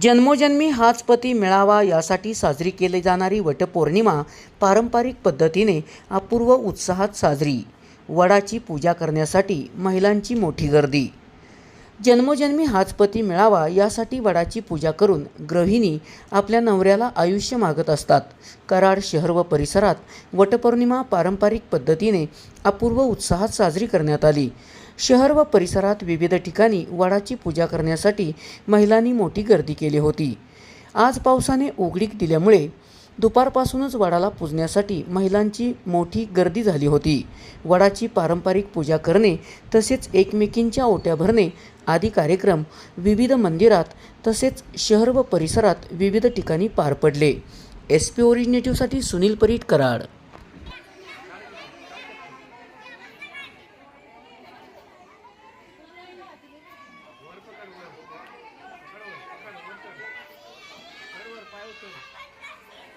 जन्मोजन्मी हाच पती मिळावा यासाठी साजरी केली जाणारी वटपौर्णिमा पारंपरिक पद्धतीने अपूर्व उत्साहात साजरी. वडाची पूजा करण्यासाठी महिलांची मोठी गर्दी. जन्मोजन्मी हाच पती मिळावा यासाठी वडाची पूजा करून गृहिणी आपल्या नवऱ्याला आयुष्य मागत असतात. कराड शहर व परिसरात वटपौर्णिमा पारंपरिक पद्धतीने अपूर्व उत्साहात साजरी करण्यात आली. शहर व परिसरात विविध ठिकाणी वडाची पूजा करण्यासाठी महिलांनी मोठी गर्दी केली होती. आज पावसाने उघडीक दिल्यामुळे दुपारपासूनच वडाला पूजण्यासाठी महिलांची मोठी गर्दी झाली होती. वडाची पारंपरिक पूजा करणे तसेच एकमेकींच्या ओट्या भरणे आदी कार्यक्रम विविध मंदिरात तसेच शहर व परिसरात विविध ठिकाणी पार पडले. एस पी ओरिजिनेटिव्हसाठी सुनील परीट कराड. てい。